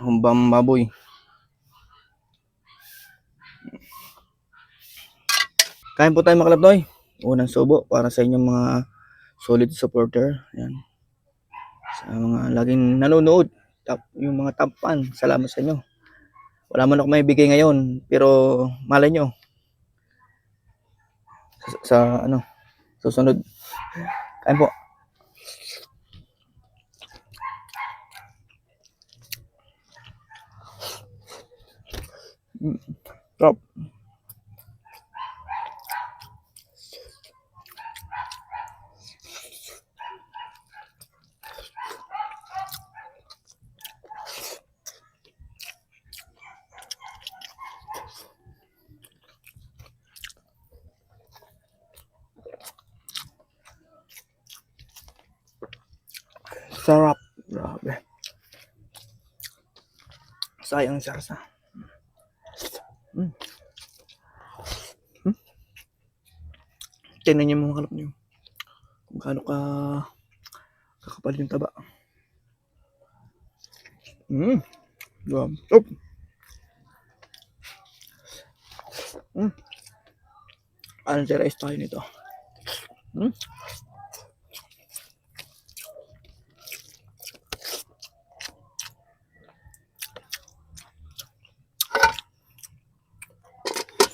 humbang baboy. Kain po tayo mga kalapnoy. Unang subo para sa inyong mga solid supporter. Yan. Sa mga laging nanonood. Top, yung mga top fan. Salamat sa inyo. Wala man ako may bigay ngayon. Pero malay nyo. Sa, sa ano. Susunod. Kain po. Sarap. Sarap. Grabe. Sayang siya sa. Mm. Mm. Tingnan niyo mga kalap niyo. Kung gaano ka kakapal yung taba. Mm. Grabe. Oh. Mm. Si rice tayo nito? Mm.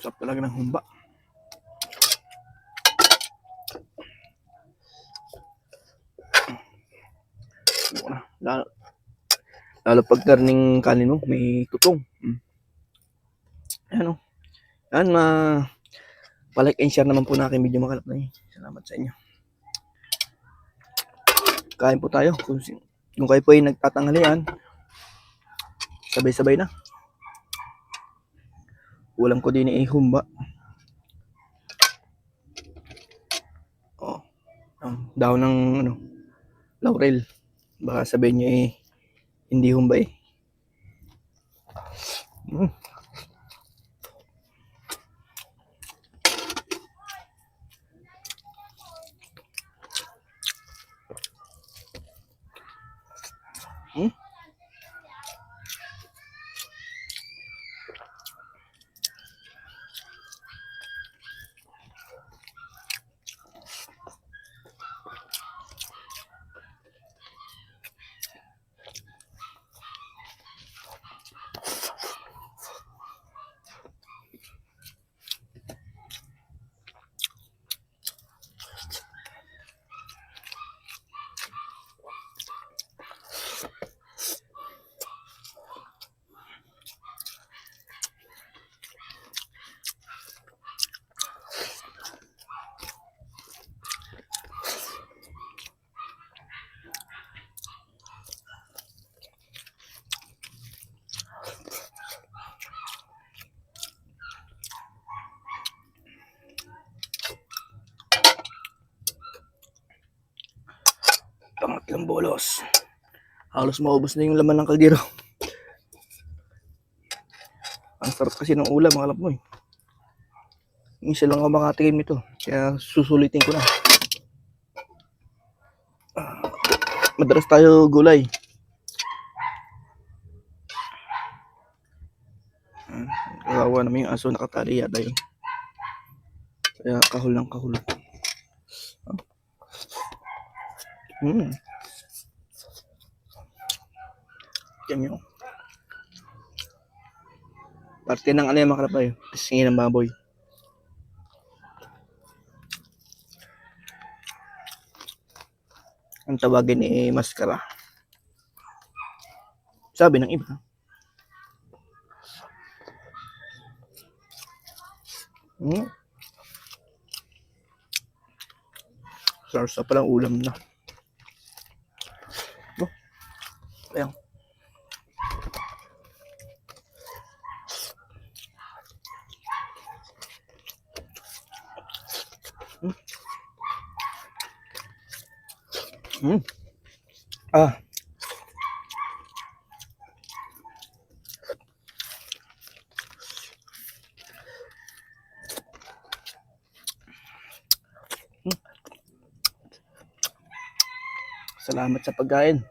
Sarap talaga ng humba. Ano na, lalo, lalo pag karning kanin mo, may tutong. Mm. Ayan o. Yan, ma palike and share naman po na aking video makalap na yun. Salamat sa inyo. Kain po tayo. Kung, kung kayo po ay nagtatanghalian, sabay-sabay na. Ulam ko din ay humba. Oh. Ang daw ng ano, laurel. Baka sabihin niyo eh hindi humba eh. Pangatlong bolos. Halos maubos na yung laman ng kaldero. Ang sarap kasi ng ulam, mga mo eh. Isa lang ako makatikim nito. Kaya susulitin ko na. Ah, Madalas tayo gulay. Ah, Kawawa naman yung aso nakatali yata yun. Kaya kahul ng kahul. Ah. Hmm. Yan yun. Parte ng ano yung mga kalapay. Ng baboy. Ang tawagin ni maskara. Sabi ng iba. Hmm. Sarsa palang ulam na. Oh. Ayan. Hmm. Ah. Salamat sa pagkain.